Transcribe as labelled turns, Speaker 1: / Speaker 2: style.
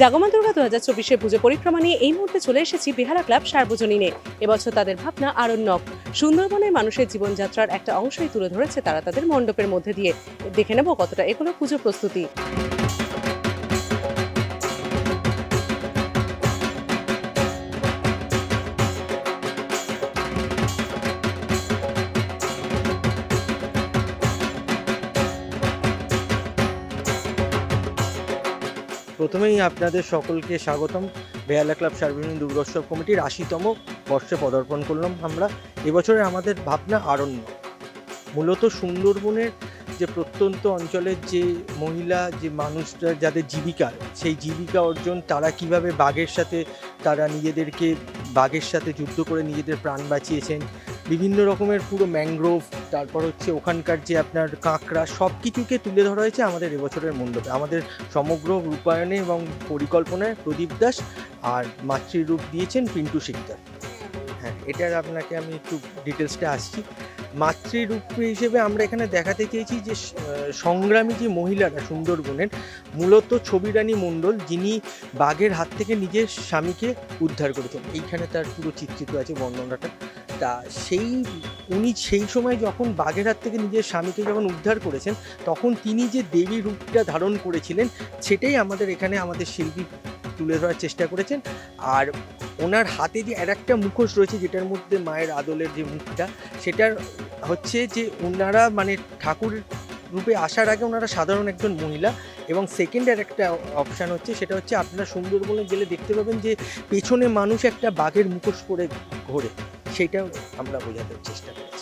Speaker 1: জাগমা দুর্গা দু হাজার চব্বিশে পুজো পরিক্রমা নিয়ে এই মুহূর্তে চলে এসেছি বেহালা ক্লাব সার্বজনীনে। এবছর তাদের ভাবনা আরণ্যক সুন্দরবনের মানুষের জীবনযাত্রার একটা অংশই তুলে ধরেছে তারা তাদের মণ্ডপের মধ্যে দিয়ে। দেখে নেব কতটা এগুলো পুজো প্রস্তুতি।
Speaker 2: প্রথমেই আপনাদের সকলকে স্বাগতম। বেহালা ক্লাব সার্বজনীন দুর্গোৎসব কমিটির আশিতম বর্ষে পদার্পণ করলাম আমরা। এবছরে আমাদের ভাবনা আরণ্য। মূলত সুন্দরবনের যে প্রত্যন্ত অঞ্চলের যে মহিলা, যে মানুষরা যাদের জীবিকা, সেই জীবিকা অর্জন তারা কীভাবে বাঘের সাথে তারা নিজেদেরকে বাঘের সাথে যুদ্ধ করে নিজেদের প্রাণ বাঁচিয়েছেন, বিভিন্ন রকমের পুরো ম্যানগ্রোভ তারপর হচ্ছে ওখানকার যে আপনার কাঁকড়া সব কিছুকে তুলে ধরা হয়েছে আমাদের এবছরের মণ্ডপে। আমাদের সমগ্র রূপায়ণে এবং পরিকল্পনায় প্রদীপ দাস আর মাতৃরূপ দিয়েছেন পিন্টু শিকদার। হ্যাঁ এটার আপনাকে আমি একটু ডিটেলসটা আসছি। মাতৃরূপ হিসেবে আমরা এখানে দেখাতে চেয়েছি যে সংগ্রামী যে মহিলারা সুন্দরবনের, মূলত ছবিরানী মণ্ডল, যিনি বাঘের হাত থেকে নিজের স্বামীকে উদ্ধার করেছেন। এইখানে তার পুরো চিত্রিত আছে, বর্ণনাটা। তা সেই, উনি সেই সময় যখন বাঘের হাত থেকে নিজের স্বামীকে যখন উদ্ধার করেছেন, তখন তিনি যে দেবী রূপটা ধারণ করেছিলেন, সেটাই আমাদের এখানে আমাদের শিল্পী তুলে ধরার চেষ্টা করেছেন। আর ওনার হাতে যে আর একটা মুখোশ রয়েছে, যেটার মধ্যে মায়ের আদলের যে মুখটা, সেটার হচ্ছে যে ওনারা মানে ঠাকুর রূপে আসার আগে ওনারা সাধারণ একজন মহিলা এবং সেকেন্ড আর একটা অপশান হচ্ছে, সেটা হচ্ছে আপনারা সুন্দরবনে গেলে দেখতে পাবেন যে পেছনে মানুষ একটা বাঘের মুখোশ পরে ঘোরে, সেটাও আমরা বোঝাতে চেষ্টা করছি